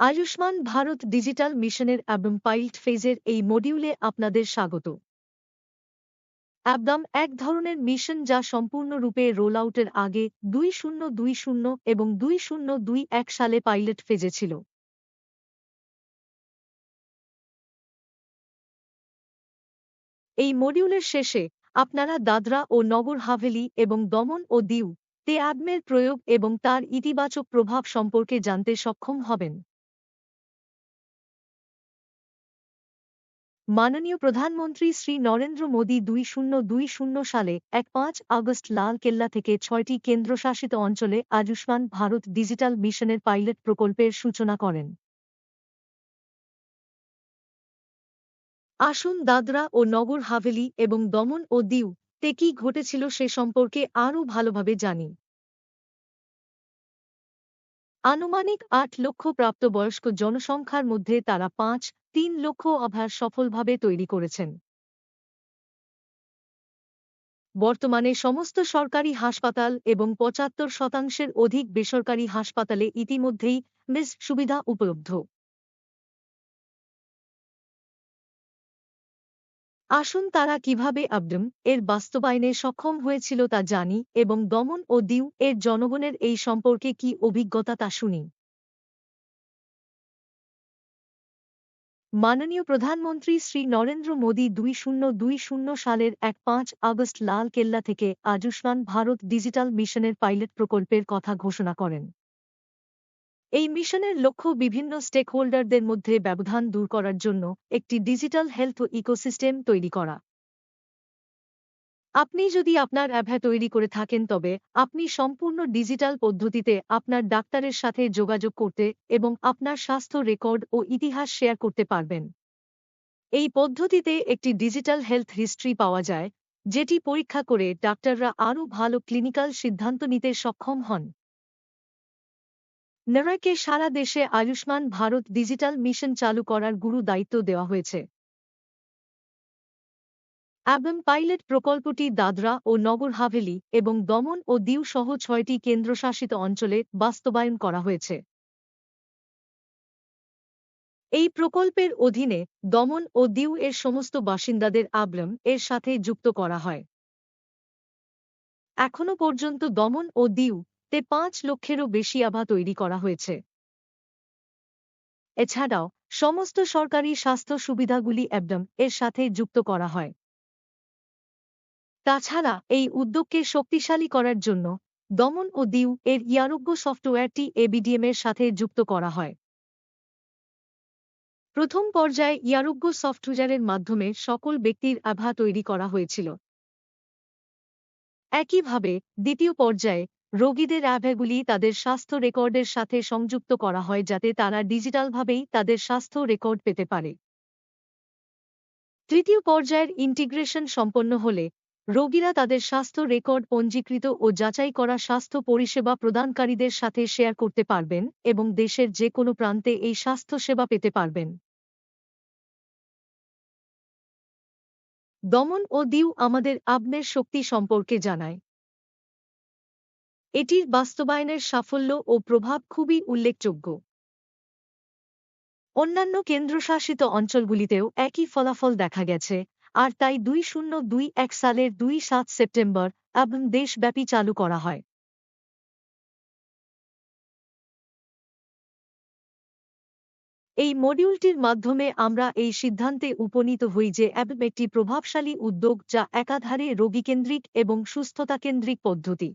Ayushman Bharat digital মিশনের অ্যাবডম pilot ফেজের এই মডিউলে আপনাদের স্বাগত। অ্যাবডাম এক ধরনের মিশন যা সম্পূর্ণরূপে রোল আউটের আগে দুই শূন্য দুই শূন্য এবং দুই শূন্য দুই এক সালে পাইলট ফেজে ছিল। এই মডিউলের শেষে আপনারা দাদরা ও নগর হাভেলি এবং দমন ও দিউ তে অ্যাবমের প্রয়োগ এবং তার ইতিবাচক প্রভাব সম্পর্কে জানতে সক্ষম হবেন। মাননীয় প্রধানমন্ত্রী শ্রী নরেন্দ্র মোদী দুই শূন্য দুই শূন্য সালে এক পাঁচ আগস্ট লাল কেল্লা থেকে ছয়টি কেন্দ্রশাসিত অঞ্চলে আয়ুষ্মান ভারত ডিজিটাল মিশনের পাইলট প্রকল্পের সূচনা করেন। আসুন দাদরা ও নগর হাভেলি এবং দমন ও দিউ তে কি ঘটেছিল সে সম্পর্কে আরও ভালোভাবে জানি। আনুমানিক আট লক্ষ প্রাপ্তবয়স্ক জনসংখ্যার মধ্যে তারা পাঁচ, তিন লক্ষ অভার সফলভাবে তৈরি করেছেন। বর্তমানে সমস্ত সরকারি হাসপাতাল এবং পঁচাত্তর শতাংশের অধিক বেসরকারি হাসপাতালে ইতিমধ্যেই মিস সুবিধা উপলব্ধ। আসুন তারা কীভাবে আবডম এর বাস্তবায়নে সক্ষম হয়েছিল তা জানি এবং দমন ও দিউ এর জনগণের এই সম্পর্কে কি অভিজ্ঞতা তা শুনি। মাননীয় প্রধানমন্ত্রী শ্রী নরেন্দ্র মোদী দুই শূন্য দুই শূন্য সালের এক পাঁচ আগস্ট লাল কেল্লা থেকে আয়ুষ্মান ভারত ডিজিটাল মিশনের পাইলট প্রকল্পের কথা ঘোষণা করেন। এই মিশনের লক্ষ্য বিভিন্ন স্টেক হোল্ডারদের মধ্যে ব্যবধান দূর করার জন্য একটি ডিজিটাল হেলথ ইকোসিস্টেম তৈরি করা। আপনি যদি আপনার অ্যাভা তৈরি করে থাকেন, তবে আপনি সম্পূর্ণ ডিজিটাল পদ্ধতিতে আপনার ডাক্তারের সাথে যোগাযোগ করতে এবং আপনার স্বাস্থ্য রেকর্ড ও ইতিহাস শেয়ার করতে পারবেন। এই পদ্ধতিতে একটি ডিজিটাল হেলথ হিস্ট্রি পাওয়া যায়, যেটি পরীক্ষা করে ডাক্তাররা আরও ভালো ক্লিনিক্যাল সিদ্ধান্ত নিতে সক্ষম হন। নরাকে সারা দেশে আয়ুষ্মান ভারত ডিজিটাল মিশন চালু করার গুরু দায়িত্ব দেওয়া হয়েছে। অ্যাবম পাইলট প্রকল্পটি দাদরা ও নগর হাভেলি এবং দমন ও দিউ সহ ছয়টি কেন্দ্রশাসিত অঞ্চলে বাস্তবায়ন করা হয়েছে। এই প্রকল্পের অধীনে দমন ও দিউ এর সমস্ত বাসিন্দাদের আবলম এর সাথে যুক্ত করা হয়। এখনও পর্যন্ত দমন ও দিউ তে পাঁচ লক্ষেরও বেশি আভা তৈরি করা হয়েছে। এছাড়াও, সমস্ত সরকারি স্বাস্থ্য সুবিধাগুলি অ্যাবডম এর সাথে যুক্ত করা হয়। তাছাড়া, এই উদ্যোগকে শক্তিশালী করার জন্য দমন ও দিউ এর ইয়ারোগ্য সফটওয়্যারটি এবিডিএম এর সাথে যুক্ত করা হয়। প্রথম পর্যায়ে ইয়ারোগ্য সফটওয়্যারের মাধ্যমে সকল ব্যক্তির আভা তৈরি করা হয়েছিল। একইভাবে, দ্বিতীয় পর্যায়ে রোগীদের অ্যাভেগুলি তাদের স্বাস্থ্য রেকর্ডের সাথে সংযুক্ত করা হয় যাতে তারা ডিজিটালভাবেই তাদের স্বাস্থ্য রেকর্ড পেতে পারে। তৃতীয় পর্যায়ের ইন্টিগ্রেশন সম্পন্ন হলে, রোগীরা তাদের স্বাস্থ্য রেকর্ড পঞ্জীকৃত ও যাচাই করা স্বাস্থ্য পরিষেবা প্রদানকারীদের সাথে শেয়ার করতে পারবেন এবং দেশের যে কোনো প্রান্তে এই স্বাস্থ্য সেবা পেতে পারবেন। দমন ও দিউ আমাদের আবমের শক্তি সম্পর্কে জানায়। এটির বাস্তবায়নের সাফল্য ও প্রভাব খুবই উল্লেখযোগ্য। অন্যান্য কেন্দ্রশাসিত অঞ্চলগুলিতেও একই ফলাফল দেখা গেছে, আর তাই দুই শূন্য দুই এক সালের দুই সাত সেপ্টেম্বর এবং দেশব্যাপী চালু করা হয়। এই মডিউলটির মাধ্যমে আমরা এই সিদ্ধান্তে উপনীত হই যে অ্যাবম একটি প্রভাবশালী উদ্যোগ যা একাধারে রোগীকেন্দ্রিক এবং সুস্থতাকেন্দ্রিক পদ্ধতি।